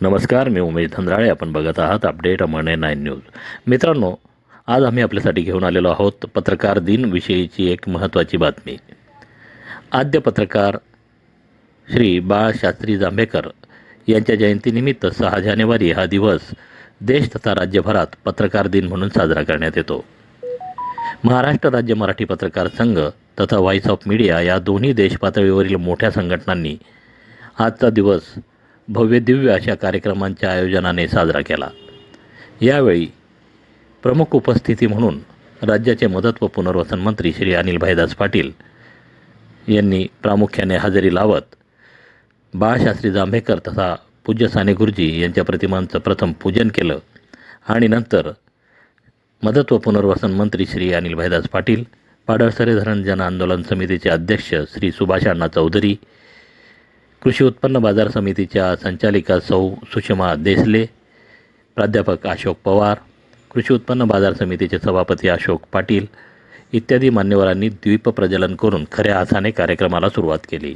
नमस्कार मी उमेश धंद्राळे. आपण बघत आहात अपडेट अमरणे नाईन न्यूज. मित्रांनो आज आम्ही आपल्यासाठी घेऊन आलेलो आहोत पत्रकार दिन विषयीची एक महत्त्वाची बातमी. आद्य पत्रकार श्री बाळशास्त्री जांभेकर यांच्या जयंतीनिमित्त सहा जानेवारी हा दिवस देश तथा राज्यभरात पत्रकार दिन म्हणून साजरा करण्यात येतो. महाराष्ट्र राज्य मराठी पत्रकार संघ तथा व्हॉइस ऑफ मीडिया या दोन्ही देशपातळीवरील मोठ्या संघटनांनी आजचा दिवस भव्य दिव्य अशा कार्यक्रमांच्या आयोजनाने साजरा केला. यावेळी प्रमुख उपस्थिती म्हणून राज्याचे मदत व पुनर्वसन मंत्री श्री अनिल भाईदास पाटील यांनी प्रामुख्याने हजेरी लावत बाळशास्त्री जांभेकर तथा पूज्य साने गुरुजी यांच्या प्रतिमांचं प्रथम पूजन केलं आणि नंतर मदत व पुनर्वसन मंत्री श्री अनिल भाईदास पाटील पाडळसरे धरण जन आंदोलन समितीचे अध्यक्ष श्री सुभाष अण्णा चौधरी कृषी उत्पन्न बाजार समितीच्या संचालिका सौ सुषमा देसले प्राध्यापक अशोक पवार कृषी उत्पन्न बाजार समितीचे सभापती अशोक पाटील इत्यादी मान्यवरांनी द्वीप प्रजलन करून खऱ्या अर्थाने कार्यक्रमाला सुरुवात केली.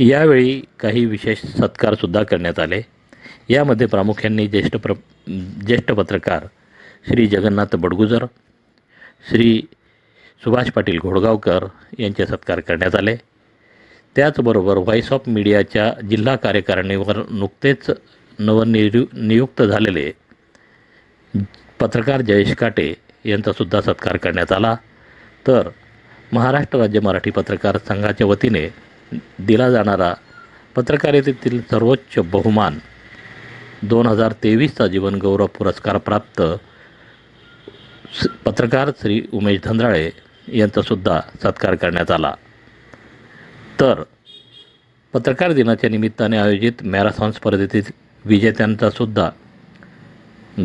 यावेळी काही विशेष सत्कारसुद्धा करण्यात आले. यामध्ये प्रामुख्याने ज्येष्ठ प्र ज्येष्ठ पत्रकार श्री जगन्नाथ बडगुजर श्री सुभाष पाटील घोडगावकर यांचे सत्कार करण्यात आले. त्याचबरोबर व्हॉइस ऑफ मीडियाच्या जिल्हा कार्यकारिणीवर नुकतेच नवनिरु नियुक्त झालेले पत्रकार जयेश काटे यांचासुद्धा सत्कार करण्यात आला. तर महाराष्ट्र राज्य मराठी पत्रकार संघाच्या वतीने दिला जाणारा पत्रकारितेतील सर्वोच्च बहुमान दोन हजार तेवीसचा जीवनगौरव पुरस्कार प्राप्त स- पत्रकार श्री उमेश धंद्राळे यांचासुद्धा सत्कार करण्यात आला. तर पत्रकार दिनाच्या निमित्ताने आयोजित मॅरेथॉन स्पर्धेतील विजेत्यांचा सुद्धा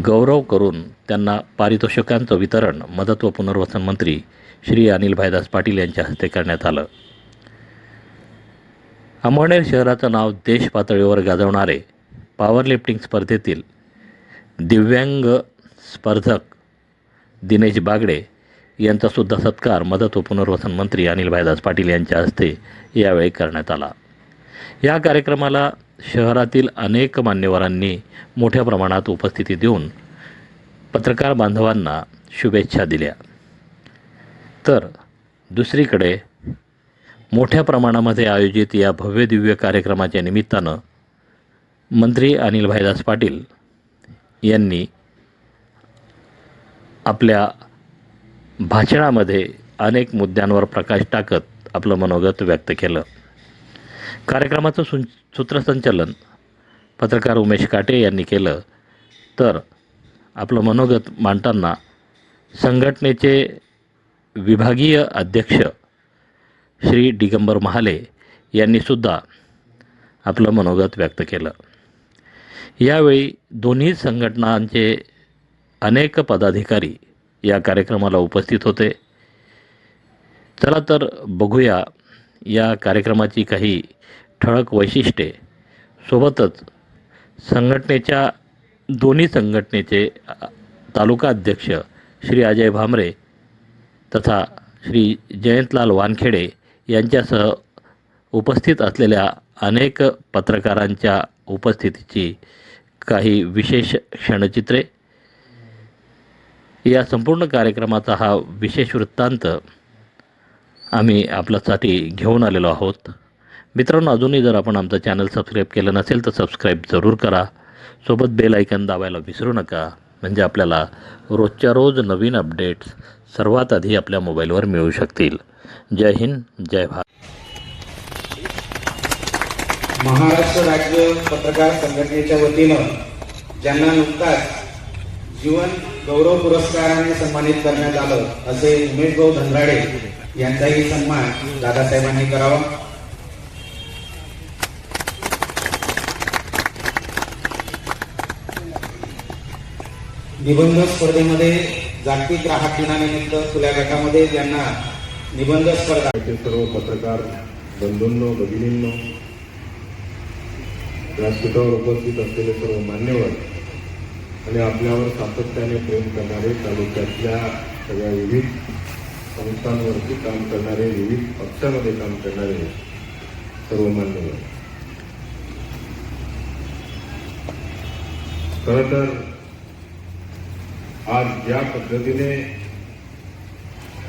गौरव करून त्यांना पारितोषिकांचं वितरण मदत व पुनर्वसन मंत्री श्री अनिल भाईदास पाटील यांच्या हस्ते करण्यात आलं. अमळनेर शहराचं नाव देश पातळीवर गाजवणारे पॉवर लिफ्टिंग स्पर्धेतील दिव्यांग स्पर्धक दिनेश बागडे यांचासुद्धा सत्कार मदत व पुनर्वसन मंत्री अनिल भाईदास पाटील यांच्या हस्ते यावेळी करण्यात आला. या कार्यक्रमाला शहरातील अनेक मान्यवरांनी मोठ्या प्रमाणात उपस्थिती देऊन पत्रकार बांधवांना शुभेच्छा दिल्या. तर दुसरीकडे मोठ्या प्रमाणामध्ये आयोजित या भव्य दिव्य कार्यक्रमाच्या निमित्तानं मंत्री अनिल भाईदास पाटील यांनी आपल्या भाषणामध्ये अनेक मुद्द्यांवर प्रकाश टाकत आपलं मनोगत व्यक्त केलं. कार्यक्रमाचं सु सूत्रसंचालन पत्रकार उमेश काटे यांनी केलं. तर आपलं मनोगत मांडताना संघटनेचे विभागीय अध्यक्ष श्री दिगंबर महाले यांनीसुद्धा आपलं मनोगत व्यक्त केलं. यावेळी दोन्ही संघटनांचे अनेक पदाधिकारी या कार्यक्रमाला उपस्थित होते. चला तर बघूया या कार्यक्रमाची काही ठळक वैशिष्ट्ये. सोबतच संघटनेच्या दोन्ही संघटनेचे तालुका अध्यक्ष श्री अजय भामरे तथा श्री जयंतलाल वानखेडे यांच्यासह उपस्थित असलेल्या अनेक पत्रकारांच्या उपस्थितीची काही विशेष क्षणचित्रे या संपूर्ण कार्यक्रमाचा हा विशेष वृत्तांत आम्ही आपल्यासाठी घेऊन आलेलो आहोत. मित्रांनो अजूनही जर आपण आमचं चॅनल सबस्क्राईब केलं नसेल तर सबस्क्राईब जरूर करा. सोबत बेल ऐकन दाबायला विसरू नका. म्हणजे आपल्याला रोजच्या रोज नवीन अपडेट्स सर्वात आधी आपल्या मोबाईलवर मिळू शकतील. जय हिंद जय भारत. महाराष्ट्र राज्य पत्रकार संघटनेच्या वतीनं ज्यांना नुकताच जीवन गौरव पुरस्काराने सन्मानित करण्यात आलं असे उमेश भाऊ धनराडे यांचाही सन्मान दादासाहेबांनी करावा. निबंध स्पर्धेमध्ये जागतिक ग्राहक दिनानिमित्त खुल्या गटामध्ये ज्यांना निबंध स्पर्धा. सर्व पत्रकार बंधूंनो भगिनींनो व्यासपीठावर उपस्थित असलेले सर्व मान्यवर आणि आपल्यावर सातत्याने प्रेम करणारे तालुक्यातल्या सगळ्या विविध संस्थांवरती काम करणारे विविध पक्षामध्ये काम करणारे सर्व मान्यवर खर तर आज ज्या पद्धतीने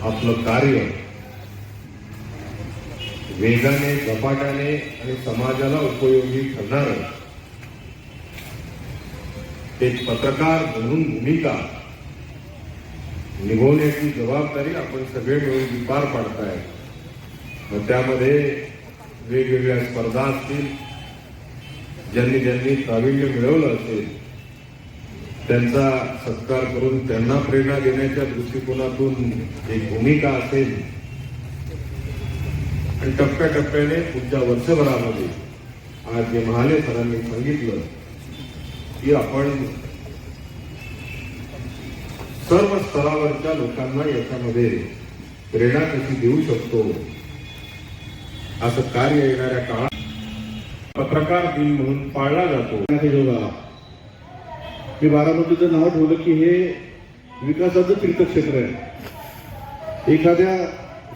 आपलं कार्य वेगाने झपाट्याने आणि समाजाला उपयोगी ठरणार एक पत्रकार म्हणून भूमिका निभवण्याची जबाबदारी आपण सगळे मिळून पार पाडताय. मग त्यामध्ये वेगवेगळ्या स्पर्धा असतील, ज्यांनी ज्यांनी प्रावीण्य मिळवलं असेल, त्यांचा सत्कार करून त्यांना प्रेरणा देण्याच्या दृष्टिकोनातून एक भूमिका असेल. आणि टप्प्याटप्प्याने पुढच्या वर्षभरामध्ये आज जे महाले सरांनी सांगितलं की आपण सर्व स्तरावरच्या लोकांना याच्यामध्ये प्रेरणा कशी देऊ शकतो? असं कार्य येणाऱ्या काळात पत्रकार दिन म्हणून पाळला जातो. मी बारामतीचं नाव ठेवलं की हे विकासाचं तीर्थक्षेत्र आहे. एखाद्या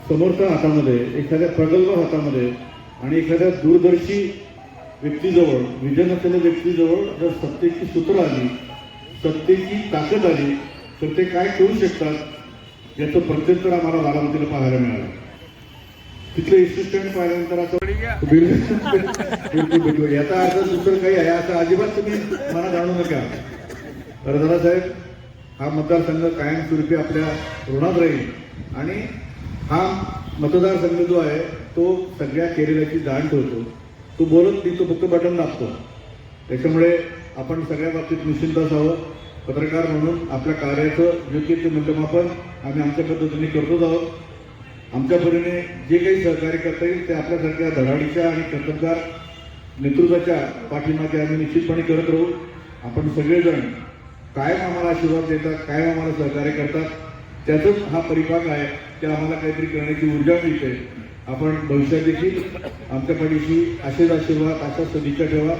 समर्थ हातामध्ये एखाद्या प्रगल्भ हातामध्ये आणि एखाद्या दूरदर्शी व्यक्तीजवळ विजन असलेल्या व्यक्तीजवळ जर सत्तेची सूत्र आली सत्तेची ताकद आली तर ते काय करू शकतात याचं प्रत्युत्तर आम्हाला बारामतीला पाहायला मिळालं. तिथलं इन्सिस्टंट पाहिल्यानंतर असं याचा अर्थ दुसरं काही आहे. असं अजिबात तुम्ही मला जाणू नका. तर साहेब हा मतदारसंघ कायमस्वरूपी आपल्या ऋणात राहील. आणि हा मतदारसंघ जो आहे तो सगळ्या केलेल्याची जाण ठेवतो. तो बोलत नाही तो फक्त बटन दाबतो. त्याच्यामुळे आपण सगळ्या बाबतीत निश्चिंत असावं पत्रकार म्हणून आपल्या कार्याचं योग्य ते मूल्यमापन आम्ही आमच्या पद्धतीने करतोच आहोत. आमच्या परीने जे काही सहकार्य करता येईल ते आपल्यासारख्या धडाडीच्या आणि कर्तबगार नेतृत्वाच्या पाठिंबाचे आम्ही निश्चितपणे करत राहू. आपण सगळेजण कायम आम्हाला आशीर्वाद देतात कायम आम्हाला सहकार्य करतात. त्याचाच हा परिपाक आहे की आम्हाला काहीतरी करण्याची ऊर्जा मिळते. आपण भविष्यात देखील आमच्या पाठीशी असेच आशीर्वाद अशा सदिच्छा ठेवा.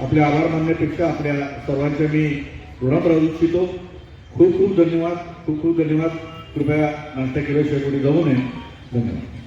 आपले आभार मानण्यापेक्षा आपल्या सर्वांच्या मी ऋणात राहू इच्छितो. खूप खूप धन्यवाद खूप खूप धन्यवाद. कृपया नाश्ता केल्याशिवाय कोणी जाऊ नये. धन्यवाद.